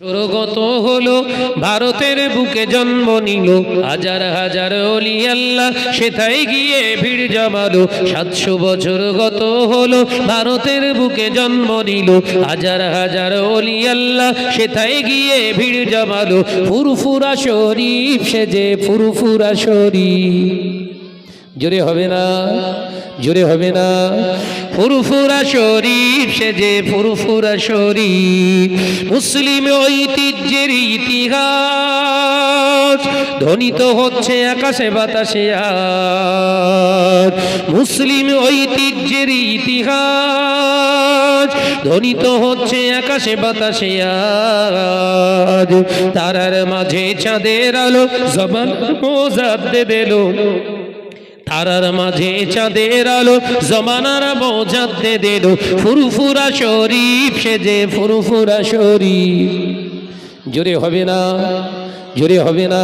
স্বর্গত হলো, ভারতের বুকে জন্ম নিল। হাজার হাজার অলি আল্লাহ সেথায় গিয়ে ভিড় জমালো। সাতশো বছর গত হলো, ভারতের বুকে জন্ম নিল। হাজার হাজার অলি আল্লাহ সেথায় গিয়ে ভিড় জমালো। ফুরফুরা শরীফ সেজে ফুরফুরা শরীফ। জোরে হবে না, জোরে হবে না। ফুরফুরা শরীফ, সে যে ফুরফুরা শরীফ, মুসলিম ঐতিহ্যের ইতিহাস, ধ্বনিত হচ্ছে আকাশে বাতাসে মুসলিম ঐতিহ্যের ইতিহাস, ধ্বনিত হচ্ছে আকাশে বাতাসে তারার মাঝে চাঁদের আলো, জবান মোজাদ্দে দিল। তারার মাঝে চাঁদের আলো, জমানার বোঝাতে দিল ফুরফুরা শরীফ সেজে ফুরফুরা শরীফ। জোরে হবে না? জোরে হবে না।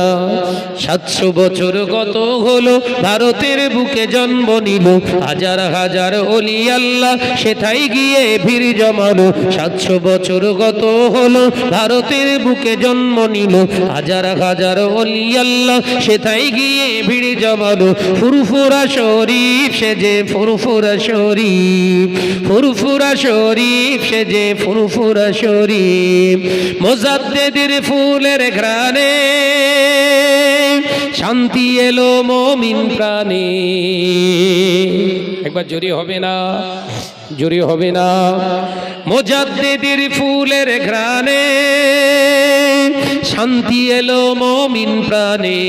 সাতশো বছর কত হলো, ভারতের বুকে জন্ম নিল। হাজার হাজার অলি আল্লাহ সেথায় গিয়ে ভিড় জমালো। সাতশো বছর গত হলো, ভারতের বুকে জন্ম নিল। হাজার হাজার অলি আল্লাহ সেথায় গিয়ে ভিড় জমালো। ফুরফুরা শরীফ সেজে ফুরফুরা শরীফ। ফুরফুরা শরীফ সেজে ফুরফুরা শরীফ। মোজাদ্দেদের ফুলের ঘ্রাণে শান্তি এলো মমিন প্রাণে। একবার জোরে হবে না? জোরে হবে না। মোজাদ্দেদের ফুলের ঘ্রাণে শান্তি এলো মমিন প্রাণে।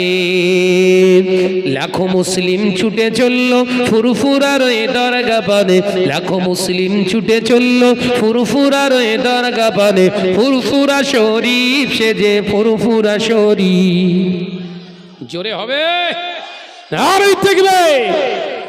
লাখো মুসলিম ছুটে চলল ফুরফুরার এ দরগা পানে লাখো মুসলিম ছুটে চলল ফুরফুরার এ দরগা পানে ফুরফুরা শরীফ সে যে ফুরফুরা শরীফ। জোরে হবে? আরই থাকবে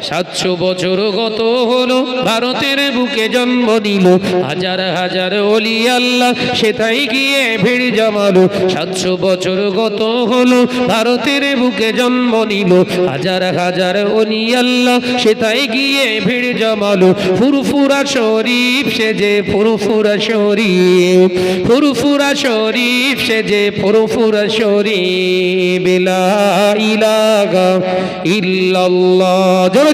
সাতশো বছর গত হলো, ভারতের বুকে জন্ম নিল। হাজার হাজার অলি আল্লাহ সেটাই গিয়ে ভিড় জমালো। সাতশো বছর গত হলো, ভারতের বুকে জন্ম নিল। হাজার হাজার অলি আল্লাহ সেটাই গিয়ে ভিড় জমালো। ফুরফুরা শরীফ সেজে ফুরফুরা শরীফ ফুরফুরা শরীফ সেজে ফুরফুরা শরীফ। লা ইলাহা ইল্লাল্লাহ।